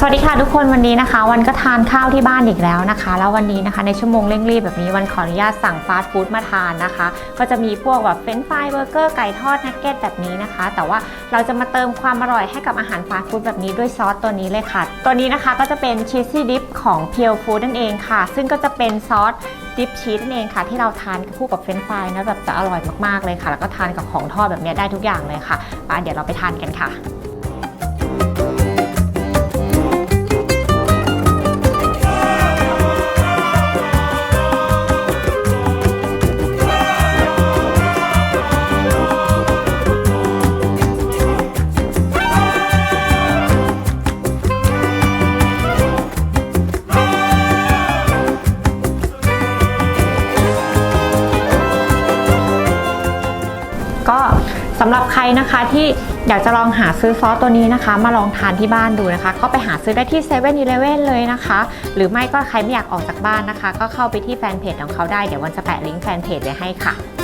สวัสดีค่ะทุกคนวันนี้นะคะ วันก็ทานข้าวที่บ้านอีกแล้วนะคะ แล้ววันนี้นะคะในชั่วโมงเร่งรีบแบบนี้วันขออนุญาตสั่งฟาสต์ฟู้ดมาทานนะคะ ก็จะมีพวกแบบเฟรนช์ฟรายเบอร์เกอร์ไก่ทอดนักเก็ตแบบนี้นะคะ แต่ว่าเราจะมาเติมความอร่อยให้กับอาหารฟาสต์ฟู้ดแบบนี้ด้วยซอสตัวนี้เลยค่ะ ตัวนี้นะคะก็จะเป็นชีสซี่ดิฟของเพียวฟู้ดนั่นเองค่ะ ซึ่งก็จะเป็นซอสดิฟชีสนั่นเองค่ะที่เราทานคู่กับเฟรนช์ฟรายนะแบบจะอร่อยมากๆเลยค่ะ แล้วก็ทานกับของทอดแบบนี้ได้ทุกอย่างเลยค่ะไปเดี๋ยวเราไปทานกันค่ะ ก็สำหรับใครนะคะที่อยากจะลองหาซื้อซอสตัวนี้นะคะ มาลองทานที่บ้านดูนะคะ ก็ไปหาซื้อได้ที่7 e เ e ่ e อเลยนะคะ หรือไม่ก็ใครไม่อยากออกจากบ้านนะคะ ก็เข้าไปที่แฟนเพจของเขาได้ เดี๋ยววันจะแปะลิงก์แฟนเพจไว้ให้ค่ะ